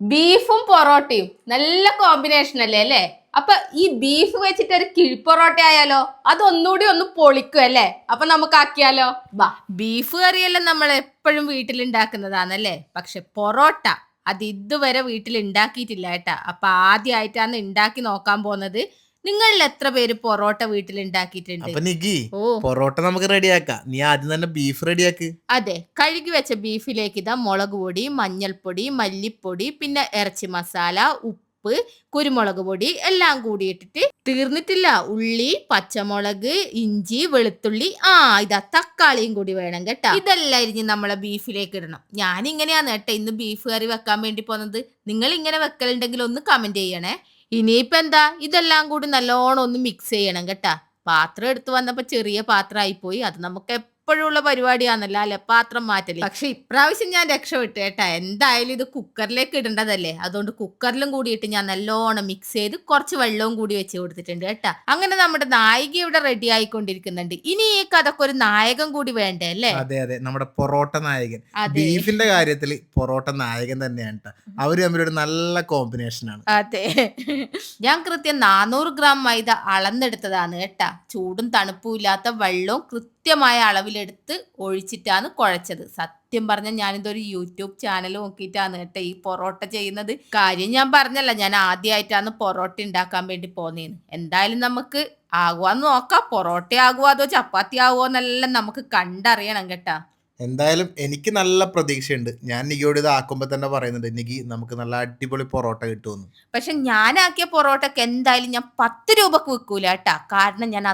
ബീഫും പൊറോട്ടയും. നല്ല കോമ്പിനേഷൻ അല്ലേ അല്ലേ? അപ്പൊ ഈ ബീഫ് വെച്ചിട്ട് ഒരു കിഴിപ്പൊറോട്ട ആയാലോ? അതൊന്നുകൂടി ഒന്ന് പൊളിക്കും അല്ലേ? അപ്പൊ നമുക്ക് ആക്കിയാലോ ബാ. ബീഫ് കറിയെല്ലാം നമ്മൾ എപ്പോഴും വീട്ടിൽ ഉണ്ടാക്കുന്നതാണല്ലേ പക്ഷെ പൊറോട്ട അത് ഇതുവരെ വീട്ടിൽ ഉണ്ടാക്കിയിട്ടില്ല കേട്ടാ. അപ്പൊ ആദ്യമായിട്ടാണ് ഉണ്ടാക്കി നോക്കാൻ പോകുന്നത്. നിങ്ങളിൽ എത്ര പേര് പൊറോട്ട വീട്ടിൽ ഉണ്ടാക്കിയിട്ടുണ്ട് അപ്പൊ നിക്കി ഓ. പൊറോട്ട നമുക്ക് റെഡിയാക്കാം. നീ ആദ്യം തന്നെ ബീഫ് റെഡിയാക്ക്. അതെ കഴുകി വെച്ച ബീഫിലേക്ക് ഇതാ മുളക് പൊടി മഞ്ഞൾപ്പൊടി മല്ലിപ്പൊടി പിന്നെ ഇറച്ചി മസാല ഉപ്പ് കുരുമുളക് പൊടി എല്ലാം കൂടി ഇട്ടിട്ട് തീർന്നിട്ടില്ല. ഉള്ളി പച്ചമുളക് ഇഞ്ചി വെളുത്തുള്ളി ആ ഇതാ തക്കാളിയും കൂടി വേണം കേട്ടോ. ഇതെല്ലാം ഇരിഞ്ഞ് നമ്മളെ ബീഫിലേക്ക് ഇടണം. ഞാൻ ഇങ്ങനെയാണ് കേട്ടോ ഇന്ന് ബീഫ് കറി വെക്കാൻ വേണ്ടി പോകുന്നത് നിങ്ങൾ ഇങ്ങനെ വെക്കലുണ്ടെങ്കിൽ ഒന്ന് കമന്റ് ചെയ്യണേ. ഇനിയിപ്പോ എന്താ ഇതെല്ലാം കൂടി നല്ലോണം ഒന്ന് മിക്സ് ചെയ്യണം കേട്ടാ. പാത്രം എടുത്തു വന്നപ്പോ ചെറിയ പാത്രമായി പോയി അത് നമുക്ക് എപ്പോഴും പരിപാടിയാണല്ല അല്ലെ? പാത്രം മാറ്റൽ. പക്ഷെ ഇപ്രാവശ്യം ഞാൻ രക്ഷപ്പെട്ടു കേട്ടാ. എന്തായാലും ഇത് കുക്കറിലേക്ക് ഇടേണ്ടതല്ലേ? അതുകൊണ്ട് കുക്കറിലും കൂടിയിട്ട് ഞാൻ നല്ലോണം മിക്സ് ചെയ്ത് കുറച്ച് വെള്ളവും കൂടി വെച്ച് കൊടുത്തിട്ടുണ്ട് കേട്ടാ. അങ്ങനെ നമ്മുടെ നായിക ഇവിടെ റെഡി ആയിക്കൊണ്ടിരിക്കുന്നുണ്ട്. ഇനി ഈ കഥക്ക് ഒരു നായകൻ കൂടി വേണ്ടേ അല്ലേ? അതെ അതെ. നമ്മുടെ പൊറോട്ട നായകൻ. ബീഫിന്റെ കാര്യത്തിൽ പൊറോട്ട നായകൻ തന്നെയാണ് കേട്ടോ. അവർ തമ്മിലൊരു നല്ല കോമ്പിനേഷൻ ആണ്. അതെ. ഞാൻ കൃത്യം നാനൂറ് ഗ്രാം മൈദ അളന്നെടുത്തതാണ് കേട്ടാ. ചൂടും തണുപ്പും ഇല്ലാത്ത വെള്ളവും കൃത്യമായ അളവിലെടുത്ത് ഒഴിച്ചിട്ടാണ് കുഴച്ചത്. സത്യം പറഞ്ഞാൽ ഞാനിതൊരു യൂട്യൂബ് ചാനൽ നോക്കിയിട്ടാണ് കേട്ടോ ഈ പൊറോട്ട ചെയ്യുന്നത്. കാര്യം ഞാൻ പറഞ്ഞല്ല ഞാൻ ആദ്യമായിട്ടാണ് പൊറോട്ട ഉണ്ടാക്കാൻ വേണ്ടി പോന്നേന്ന്. എന്തായാലും നമുക്ക് ആകുവാന്ന് നോക്കാം. പൊറോട്ട ആകുമോ അതോ ചപ്പാത്തി ആകുമോ എന്നെല്ലാം നമുക്ക് കണ്ടറിയണം കേട്ടാ. എന്തായാലും എനിക്ക് നല്ല പ്രതീക്ഷയുണ്ട്. ഞാൻ നികിയോട് ഇത് ആക്കുമ്പോ തന്നെ പറയുന്നുണ്ട് നിക്കി നമുക്ക് നല്ല അടിപൊളി പൊറോട്ട കിട്ടുമെന്ന്. പക്ഷെ ഞാനാക്കിയ പൊറോട്ടക്ക് എന്തായാലും ഞാൻ പത്ത് രൂപക്ക് വിൽക്കൂല കേട്ടാ. കാരണം ഞാൻ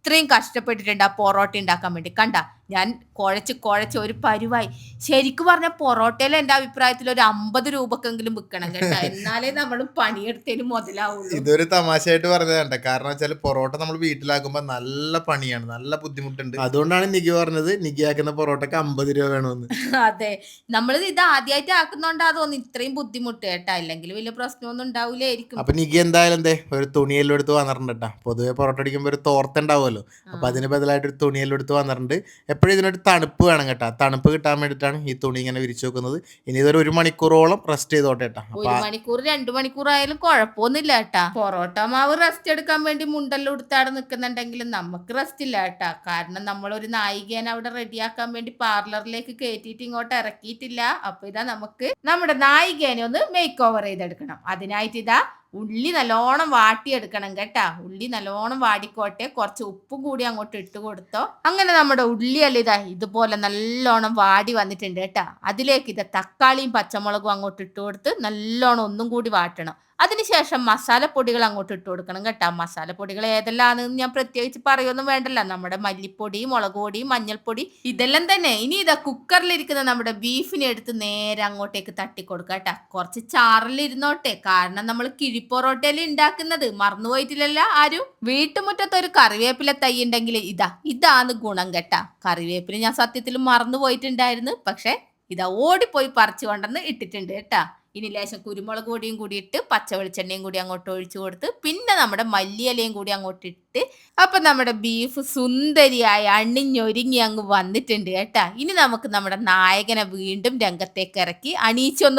അത്രയും കഷ്ടപ്പെട്ടിട്ടുണ്ട് ആ പൊറോട്ട ഉണ്ടാക്കാൻ വേണ്ടി. കണ്ട? ഞാൻ കുഴച്ച് കുഴച്ച് ഒരു പരുവായി. ശരിക്കും പറഞ്ഞ പൊറോട്ടയിൽ എന്റെ അഭിപ്രായത്തിൽ ഒരു അമ്പത് രൂപക്കെങ്കിലും വിൽക്കണം കേട്ടോ. എന്നാലേ നമ്മൾ പണിയെടുത്തതിന് മുതലാവുള്ളൂ. ഇതൊരു തമാശയായിട്ട് പറഞ്ഞതാണ് കാരണം വെച്ചാൽ പൊറോട്ട നമ്മൾ വീട്ടിലാക്കുമ്പോ നല്ല പണിയാണ്. നല്ല ബുദ്ധിമുട്ടുണ്ട്. അതുകൊണ്ടാണ് നികി പറഞ്ഞത് നികി ആക്കുന്ന പൊറോട്ടക്ക് അമ്പത് രൂപ വേണമെന്ന് അതെ. നമ്മൾ ഇത് ആദ്യമായിട്ട് ആക്കുന്നോണ്ടാ തോന്നുന്നു ഇത്രയും ബുദ്ധിമുട്ട് കേട്ടാ. അല്ലെങ്കിൽ വലിയ പ്രശ്നമൊന്നും ഉണ്ടാവില്ലായിരിക്കും അപ്പൊ നികി എന്തായാലും എന്തേ ഒരു തുണിയെല്ലാം എടുത്ത് വന്നിട്ടുണ്ട് കേട്ടോ. പൊതുവെ പൊറോട്ട അടിക്കുമ്പോൾ ഒരു തോർത്തുണ്ടാവുമല്ലോ അപ്പൊ അതിന് ബദലായിട്ട് ഒരു തുണിയെല്ലാം എടുത്ത് വന്നിട്ടുണ്ട്. എപ്പോഴും ഇതിനൊരു തണുപ്പ് വേണം കേട്ടോ. തണുപ്പ് കിട്ടാൻ വേണ്ടിയിട്ടാണ് ഈ തുണി ഇങ്ങനെ വിരിച്ചു വെക്കുന്നത്. ഇനി ഇതൊരു ഒരു മണിക്കൂറോളം റെസ്റ്റ് ചെയ്തോട്ടെ കേട്ടോ. ഒരു മണിക്കൂർ രണ്ടു മണിക്കൂർ ആയാലും കുഴപ്പമൊന്നുമില്ല കേട്ടാ. പൊറോട്ട മാവ് റെസ്റ്റ് എടുക്കാൻ വേണ്ടി മുണ്ടെല്ലാം ഉടുത്താടെ നിൽക്കുന്നുണ്ടെങ്കിലും നമുക്ക് റെസ്റ്റ് ഇല്ല കേട്ടാ. കാരണം നമ്മളൊരു നായികേനെ അവിടെ റെഡിയാക്കാൻ വേണ്ടി പാർലറിലേക്ക് കയറ്റിയിട്ട് ഇങ്ങോട്ട് ഇറക്കിയിട്ടില്ല. അപ്പൊ ഇതാ നമുക്ക് നമ്മുടെ നായികേനെ ഒന്ന് മേക്ക് ഓവർ ചെയ്തെടുക്കണം. അതിനായിട്ട് ഇതാ ഉള്ളി നല്ലോണം വാട്ടിയെടുക്കണം കേട്ടാ. ഉള്ളി നല്ലോണം വാടിക്കോട്ടെ. കുറച്ച് ഉപ്പും കൂടി അങ്ങോട്ട് ഇട്ട് കൊടുത്തോ. അങ്ങനെ നമ്മുടെ ഉള്ളിയല്ല ഇതാ ഇതുപോലെ നല്ലോണം വാടി വന്നിട്ടുണ്ട് കേട്ടാ. അതിലേക്ക് ഇതാ തക്കാളിയും പച്ചമുളകും അങ്ങോട്ട് ഇട്ട് കൊടുത്ത് നല്ലോണം ഒന്നും കൂടി വാട്ടണം. അതിനുശേഷം മസാലപ്പൊടികൾ അങ്ങോട്ട് ഇട്ട് കൊടുക്കണം കേട്ടോ. മസാലപ്പൊടികൾ ഏതെല്ലാമാണെന്ന് ഞാൻ പ്രത്യേകിച്ച് പറയൊന്നും വേണ്ടല്ല. നമ്മുടെ മല്ലിപ്പൊടി മുളക് പൊടി മഞ്ഞൾപ്പൊടി ഇതെല്ലാം തന്നെ. ഇനി ഇതാ കുക്കറിലിരിക്കുന്ന നമ്മുടെ ബീഫിനെ എടുത്ത് നേരെ അങ്ങോട്ടേക്ക് തട്ടി കൊടുക്കുക കേട്ടാ. കുറച്ച് ചാറിലിരുന്നോട്ടെ. കാരണം നമ്മൾ കിഴിപ്പൊറോട്ടയിൽ ഉണ്ടാക്കുന്നത് മറന്നുപോയിട്ടില്ലല്ല ആരും. വീട്ടുമുറ്റത്ത് ഒരു കറിവേപ്പില തൈ ഉണ്ടെങ്കിൽ ഇതാ ഇതാണ് ഗുണം കേട്ടാ. കറിവേപ്പില ഞാൻ സത്യത്തിൽ മറന്നു പോയിട്ടുണ്ടായിരുന്നു. പക്ഷെ ഇതാ ഓടിപ്പോയി പറിച്ചു കൊണ്ടെന്ന് ഇട്ടിട്ടുണ്ട് കേട്ടാ. ഇനി ലേശം കുരുമുളക് പൊടിയും കൂടി ഇട്ട് പച്ച വെളിച്ചെണ്ണയും കൂടി അങ്ങോട്ട് ഒഴിച്ചു കൊടുത്ത് പിന്നെ നമ്മുടെ മല്ലിയിലയും കൂടി അങ്ങോട്ട് ഇട്ട് അപ്പൊ നമ്മുടെ ബീഫ് സുന്ദരിയായി അണിഞ്ഞൊരുങ്ങി അങ്ങ് വന്നിട്ടുണ്ട് കേട്ടാ. ഇനി നമുക്ക് നമ്മുടെ നായകനെ വീണ്ടും രംഗത്തേക്ക് ഇറക്കി.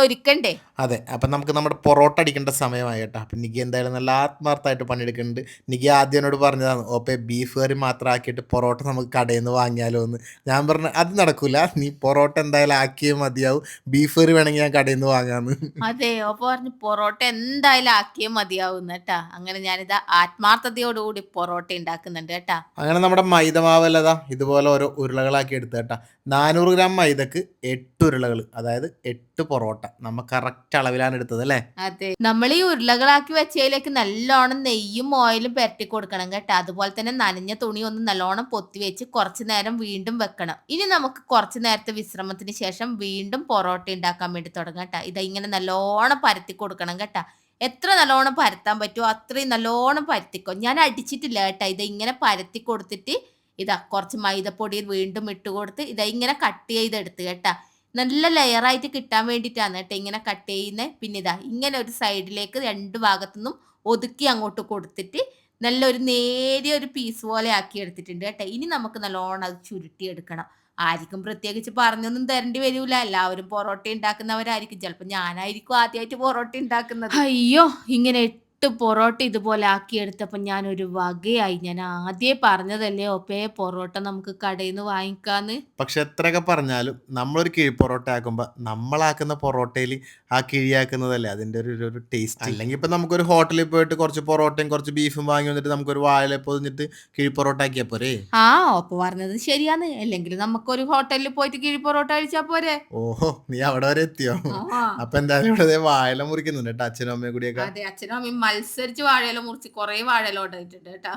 ഒരുക്കണ്ടേ? അതെ അപ്പം നമുക്ക് നമ്മുടെ പൊറോട്ട അടിക്കേണ്ട സമയമായി കേട്ടോ. അപ്പം നിക്കി എന്തായാലും നല്ല ആത്മാർത്ഥമായിട്ട് പണിയെടുക്കുന്നുണ്ട്. നിക്കി ആദ്യം എന്നോട് പറഞ്ഞതാണ് ഓപ്പേ ബീഫ് കറി മാത്രം ആക്കിയിട്ട് പൊറോട്ട നമുക്ക് കടയിൽ നിന്ന് വാങ്ങിയാലോ എന്ന്. ഞാൻ പറഞ്ഞു അത് നടക്കൂല. നീ പൊറോട്ട എന്തായാലും ആക്കിയേ മതിയാവും. ബീഫ് കറി വേണമെങ്കിൽ ഞാൻ കടയിൽ നിന്ന് വാങ്ങാമെന്ന് അതെ അപ്പോൾ പറഞ്ഞു പൊറോട്ട എന്തായാലും ആക്കിയേ മതിയാവും കേട്ടാ. അങ്ങനെ ഞാനിതാ ആത്മാർത്ഥതയോടുകൂടി പൊറോട്ട ഉണ്ടാക്കുന്നുണ്ട് കേട്ടാ. അങ്ങനെ നമ്മുടെ മൈദ മാവല്ലതാ ഇതുപോലെ ഓരോ ഉരുളകളാക്കി എടുത്ത് കേട്ടാ. നാനൂറ് ഗ്രാം മൈദക്ക് എട്ട് ഉരുളകൾ അതായത് എട്ട് പൊറോട്ട. നമ്മ കറക്റ്റ് അളവിലാണ് എടുത്തത് അല്ലേ? അതെ. നമ്മൾ ഈ ഉരുളകളാക്കി വെച്ചതിലേക്ക് നല്ലോണം നെയ്യും ഓയിലും പെരട്ടി കൊടുക്കണം കേട്ടോ. അതുപോലെ തന്നെ നനഞ്ഞ തുണി ഒന്ന് നല്ലോണം പൊത്തി വെച്ച് കുറച്ച് നേരം വീണ്ടും വെക്കണം. ഇനി നമുക്ക് കുറച്ച് നേരത്തെ വിശ്രമത്തിന് ശേഷം വീണ്ടും പൊറോട്ട ഉണ്ടാക്കാൻ വേണ്ടി തുടങ്ങാം കേട്ടോ. ഇതിങ്ങനെ ഇങ്ങനെ നല്ലോണം പരത്തി കൊടുക്കണം കേട്ടോ. എത്ര നല്ലോണം പരത്താൻ പറ്റുമോ അത്രയും നല്ലോണം പരത്തിക്കോ. ഞാൻ അടിച്ചിട്ടില്ല കേട്ടോ. ഇത് ഇങ്ങനെ പരത്തി കൊടുത്തിട്ട് ഇതാ കുറച്ച് മൈദപ്പൊടി വീണ്ടും ഇട്ട് കൊടുത്ത് ഇതാ ഇങ്ങനെ കട്ട് ചെയ്തെടുത്ത് കേട്ടാ. നല്ല ലെയറായിട്ട് കിട്ടാൻ വേണ്ടിയിട്ടാണ് കേട്ടോ ഇങ്ങനെ കട്ട് ചെയ്യുന്നത് പിന്നെ ഇതാ ഇങ്ങനെ ഒരു സൈഡിലേക്ക് രണ്ട് ഭാഗത്തുനിന്നും ഒതുക്കി അങ്ങോട്ട് കൊടുത്തിട്ട് നല്ലൊരു നേരിയ ഒരു പീസ് പോലെ ആക്കി എടുത്തിട്ടുണ്ട് കേട്ടോ. ഇനി നമുക്ക് നല്ലോണം അത് ചുരുട്ടി എടുക്കണം ആർക്കും പ്രത്യേകിച്ച് പറഞ്ഞൊന്നും തരേണ്ടി വരൂല. എല്ലാവരും പൊറോട്ട ഉണ്ടാക്കുന്നവരായിരിക്കും ചിലപ്പോ ഞാനായിരിക്കും ആദ്യമായിട്ട് പൊറോട്ട ഉണ്ടാക്കുന്നത് അയ്യോ ഇങ്ങനെ എട്ട് പൊറോട്ട ഇതുപോലെ ആക്കിയെടുത്തപ്പോ ഞാൻ ഒരു വകയായി. ഞാൻ ആദ്യേ പറഞ്ഞതല്ലേ ഒപ്പേ പൊറോട്ട നമുക്ക് കടയിൽ നിന്ന് വാങ്ങിക്കാന്ന്. പക്ഷെ എത്രയൊക്കെ പറഞ്ഞാലും നമ്മളൊരു കിഴി പൊറോട്ട ആക്കുമ്പോൾ നമ്മളാക്കുന്ന പൊറോട്ടയിൽ ആ കിഴിയാക്കുന്നതല്ലേ അതിന്റെ ഒരു ഒരു- ഒരു ടേസ്റ്റ്. അല്ലെങ്കിൽ ഇപ്പം നമുക്കൊരു ഹോട്ടലിൽ പോയിട്ട് കുറച്ച് പൊറോട്ടയും കുറച്ച് ബീഫും വാങ്ങി വന്നിട്ട് നമുക്കൊരു വാഴ പൊതിഞ്ഞിട്ട് കിഴി പൊറോട്ട ആക്കിയാൽ പോരെ? ആ ഒപ്പ പറഞ്ഞത് ശരിയാന്ന് അല്ലെങ്കിൽ നമുക്കൊരു ഹോട്ടലിൽ പോയിട്ട് കിഴി പൊറോട്ട കഴിച്ചാ പോരെ? ഓഹോ നീ അവിടെ വരെ എത്തിയോ? ആ. അപ്പൊ എന്തായാലും ഇവിടെ ദേ വാഴല മുറിക്കുന്നുണ്ട് കേട്ടോ അച്ഛനും അമ്മയും കൂടിയൊക്കെ. അതെ അച്ഛനും അമ്മയും മത്സരിച്ച് വാഴയില മുറിച്ച് കൊറേ വാഴയില ഉണ്ടായിട്ടുണ്ട് കേട്ടോ.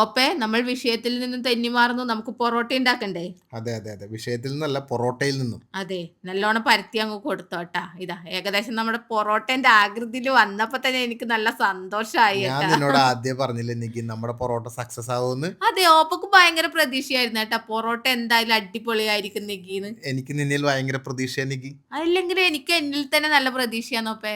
ഓപ്പെ നമ്മൾ വിഷയത്തിൽ നിന്നും തെന്നി മാറുന്നു നമുക്ക് പൊറോട്ട ഉണ്ടാക്കണ്ടേ? അതെ അതെ അതെ. വിഷയത്തിൽ നിന്നല്ല പൊറോട്ടയിൽ നിന്നും. അതെ നല്ലോണം പരത്തി അങ്ങ് കൊടുത്തോട്ടാ ഇതാ ഏകദേശം നമ്മുടെ പൊറോട്ടന്റെ ആകൃതിയിൽ വന്നപ്പോ തന്നെ എനിക്ക് നല്ല സന്തോഷമായി ഞാൻ നിന്നോട് ആദ്യം പറഞ്ഞില്ലേ എനിക്ക് നമ്മുടെ പൊറോട്ട സക്സസ് ആവുമെന്ന്? അതെ ഓപ്പക്ക് ഭയങ്കര പ്രതീക്ഷയായിരുന്നു കേട്ടാ. പൊറോട്ട എന്തായാലും അടിപൊളിയായിരിക്കും നിക്കിന്ന്. എനിക്ക് നിന്നിൽ ഭയങ്കര പ്രതീക്ഷ നിക്കി. അല്ലെങ്കിൽ എനിക്ക് എന്നിൽ തന്നെ നല്ല പ്രതീക്ഷയാന്നോപ്പേ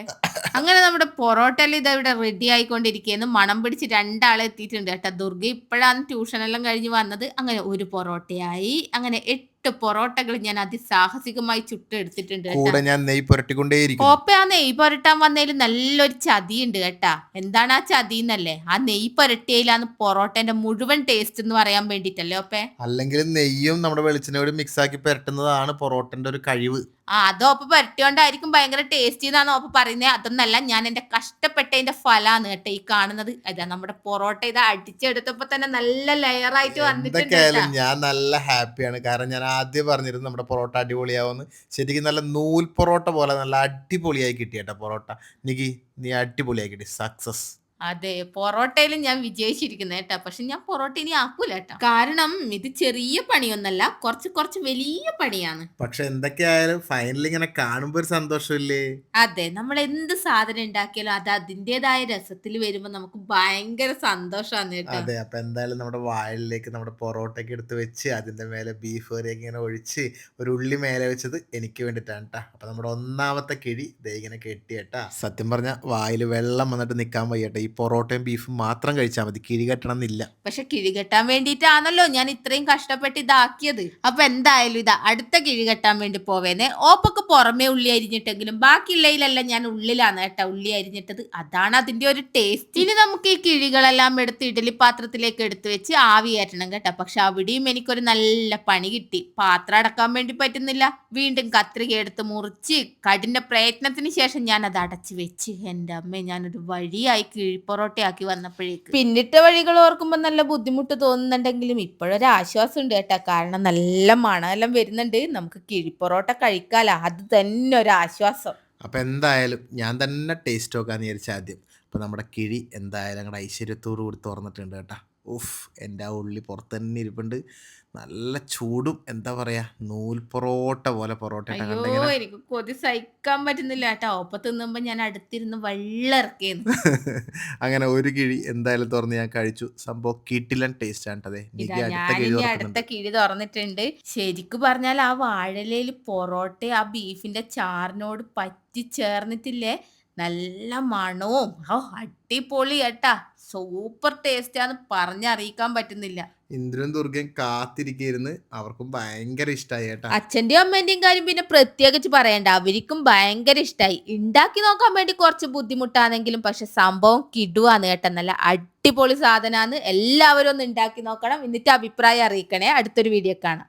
അങ്ങനെ നമ്മുടെ പൊറോട്ടയിൽ ഇത് ഇവിടെ റെഡി ആയിക്കൊണ്ടിരിക്കുന്നു മണം പിടിച്ച് രണ്ടാളെ എത്തിയിട്ടുണ്ട് കേട്ടോ. ദുർഗ ഇപ്പോഴാണ് ട്യൂഷനെല്ലാം കഴിഞ്ഞ് വന്നത്. അങ്ങനെ ഒരു പൊറോട്ടയായി. അങ്ങനെ എട്ട് പൊറോട്ടകൾ ഞാൻ അതിസാഹസികമായി ചുട്ടെടുത്തിട്ടുണ്ട് കൂടെ ഞാൻ നെയ് പുരട്ടിക്കൊണ്ടേയിരിക്കും ഓപ്പ ആ നെയ് പുരട്ടാൻ വന്നതിൽ നല്ലൊരു ചതിയുണ്ട് കേട്ടാ. എന്താണ് ആ ചതി എന്നല്ലേ ആ നെയ് പുരട്ടിയയിലാണ് പൊറോട്ടന്റെ മുഴുവൻ ടേസ്റ്റ് എന്ന് പറയാൻ വേണ്ടിട്ടല്ലേ ഓപ്പേ അല്ലെങ്കിൽ നെയ്യും നമ്മുടെ വെളിച്ചെണ്ണയോട് മിക്സ് ആക്കി പുരട്ടുന്നതാണ് പൊറോട്ടന്റെ ഒരു കഴിവ്. ആ അത് ഓപ്പ പുരട്ടിയോണ്ടായിരിക്കും ഭയങ്കര ടേസ്റ്റി എന്നാണ് ഓപ്പ പറയുന്നത് അതൊന്നല്ല ഞാൻ എന്റെ കഷ്ടപ്പെട്ടതിന്റെ ഫലാണ് കേട്ടോ ഈ കാണുന്നത്. അതാ നമ്മുടെ പൊറോട്ട ഇത് അടിച്ചെടുത്തപ്പോ തന്നെ നല്ല ലെയർ ആയിട്ട് വന്നിട്ടുണ്ട് ഞാൻ നല്ല ഹാപ്പിയാണ്. കാരണം ഞാൻ ആദ്യം പറഞ്ഞിരുന്നു നമ്മുടെ പൊറോട്ട അടിപൊളിയാവുമെന്ന്. ശരിക്കും നല്ല നൂൽ പൊറോട്ട പോലെ നല്ല അടിപൊളിയായി കിട്ടിയട്ടോ പൊറോട്ട. നികി നീ അടിപൊളിയായി കിട്ടി. സക്സസ് അതെ പൊറോട്ടയിലും ഞാൻ വിജയിച്ചിരിക്കുന്നത് കേട്ടാ. പക്ഷെ ഞാൻ പൊറോട്ട ഇനി ആക്കൂല കേട്ടോ. കാരണം ഇത് ചെറിയ പണിയൊന്നല്ല കുറച്ച് കുറച്ച് വലിയ പണിയാണ്. പക്ഷെ എന്തൊക്കെയായാലും ഫൈനലി ഇങ്ങനെ കാണുമ്പോ ഒരു സന്തോഷമില്ലേ? അതെ നമ്മൾ എന്ത് സാധനം ഉണ്ടാക്കിയാലും അത് അതിന്റെതായ രസത്തിൽ വരുമ്പോ നമുക്ക് ഭയങ്കര സന്തോഷമാണ് കേട്ടോ. അതെ അപ്പൊ എന്തായാലും നമ്മുടെ വായിലേക്ക് നമ്മുടെ പൊറോട്ടയൊക്കെ എടുത്ത് വെച്ച് അതിന്റെ മേലെ ബീഫ് കറിയൊക്കെ ഇങ്ങനെ ഒഴിച്ച് ഒരു ഉള്ളി മേലെ വെച്ചത് എനിക്ക് വേണ്ടിട്ടാണ് കേട്ടാ. അപ്പൊ നമ്മുടെ ഒന്നാമത്തെ കിഴി ദേ ഇങ്ങനെ കെട്ടി കേട്ടാ. സത്യം പറഞ്ഞ വായിൽ വെള്ളം വന്നിട്ട് നിൽക്കാൻ വയ്യട്ടെ ഈ പൊറോട്ടയും ബീഫും മാത്രം കഴിച്ചാൽ മതി. കിഴി കെട്ടണം എന്നില്ല പക്ഷെ കിഴി കെട്ടാൻ വേണ്ടിയിട്ടാണല്ലോ ഞാൻ ഇത്രയും കഷ്ടപ്പെട്ട് ഇതാക്കിയത്. അപ്പൊ എന്തായാലും ഇതാ അടുത്ത കിഴി കെട്ടാൻ വേണ്ടി പോവേനെ ഓപ്പൊക്കെ പുറമേ ഉള്ളി അരിഞ്ഞിട്ടെങ്കിലും ബാക്കിയുള്ളതിലെല്ലാം ഞാൻ ഉള്ളിലാണ് കേട്ടോ ഉള്ളി അരിഞ്ഞിട്ടത്. അതാണ് അതിന്റെ ഒരു ടേസ്റ്റ് ഇനി നമുക്ക് ഈ കിഴികളെല്ലാം എടുത്ത് ഇഡലി പാത്രത്തിലേക്ക് എടുത്ത് വെച്ച് ആവി കയറ്റണം കേട്ടോ. പക്ഷെ അവിടെയും എനിക്കൊരു നല്ല പണി കിട്ടി. പാത്രം അടക്കാൻ വേണ്ടി പറ്റുന്നില്ല. വീണ്ടും കത്രിക എടുത്ത് മുറിച്ച് കഠിന പ്രയത്നത്തിന് ശേഷം ഞാൻ അത് അടച്ചു വെച്ച്. എന്റെ അമ്മ ഞാനൊരു വഴിയായി കിഴിപ്പൊറോട്ടയാക്കി വന്നപ്പോഴേക്ക്. പിന്നിട്ട വഴികൾ ഓർക്കുമ്പോൾ നല്ല ബുദ്ധിമുട്ട് തോന്നുന്നുണ്ടെങ്കിലും ഇപ്പോഴൊരു ആശ്വാസം ഉണ്ട് കേട്ടോ. കാരണം നല്ല മണമെല്ലാം വരുന്നുണ്ട്. നമുക്ക് കിഴിപ്പൊറോട്ട കഴിക്കാലോ. അത് തന്നെ ഒരു ആശ്വാസം. അപ്പൊ എന്തായാലും ഞാൻ തന്നെ ടേസ്റ്റ് നോക്കാന്ന് വിചാരിച്ച ആദ്യം. അപ്പൊ നമ്മുടെ കിഴി എന്തായാലും ഞങ്ങളുടെ ഐശ്വര്യത്തോടു കൂടി തുറന്നിട്ടുണ്ട് കേട്ടാ. ഉഫ് എന്റെ ആ ഉള്ളി പുറത്ത് തന്നെ ഇരിപ്പുണ്ട്. നല്ല ചൂടും എന്താ പറയാ നൂൽ പൊറോട്ട പോലെ പൊറോട്ട അയ്യോ എനിക്ക് കൊതി സഹിക്കാൻ പറ്റുന്നില്ല കേട്ടോ. ഒപ്പം തിന്നുമ്പോ ഞാൻ അടുത്തിരുന്ന് വെള്ളിറക്കിയിരുന്നു അങ്ങനെ ഒരു കിഴി എന്തായാലും തുറന്ന് ഞാൻ കഴിച്ചു. സംഭവം കിട്ടിലൻ ടേസ്റ്റ് ആണ് അതെ അടുത്ത കിഴി തുറന്നിട്ടുണ്ട്. ശരിക്കു പറഞ്ഞാൽ ആ വാഴലയിൽ പൊറോട്ട ആ ബീഫിന്റെ ചാറിനോട് പറ്റി ചേർന്നിട്ടില്ലേ നല്ല മണവും. ഓ അടിപൊളി കേട്ടാ സൂപ്പർ ടേസ്റ്റാന്ന് പറഞ്ഞറിയിക്കാൻ പറ്റുന്നില്ല. ഇന്ദ്രനും ദുർഗയും കാത്തിരിക്കുന്നു അവർക്കും ഭയങ്കര ഇഷ്ടമായി കേട്ടാ അച്ഛന്റെയും അമ്മേന്റെയും കാര്യം പിന്നെ പ്രത്യേകിച്ച് പറയണ്ട. അവർക്കും ഭയങ്കര ഇഷ്ടമായി ഉണ്ടാക്കി നോക്കാൻ വേണ്ടി കുറച്ച് ബുദ്ധിമുട്ടാണെങ്കിലും പക്ഷെ സംഭവം കിടുവാന്ന് കേട്ടോ നല്ല അടിപൊളി സാധനമാണ് എല്ലാവരും ഒന്ന് ഉണ്ടാക്കി നോക്കണം. എന്നിട്ട് അഭിപ്രായം അറിയിക്കണേ. അടുത്തൊരു വീഡിയോ കാണാം.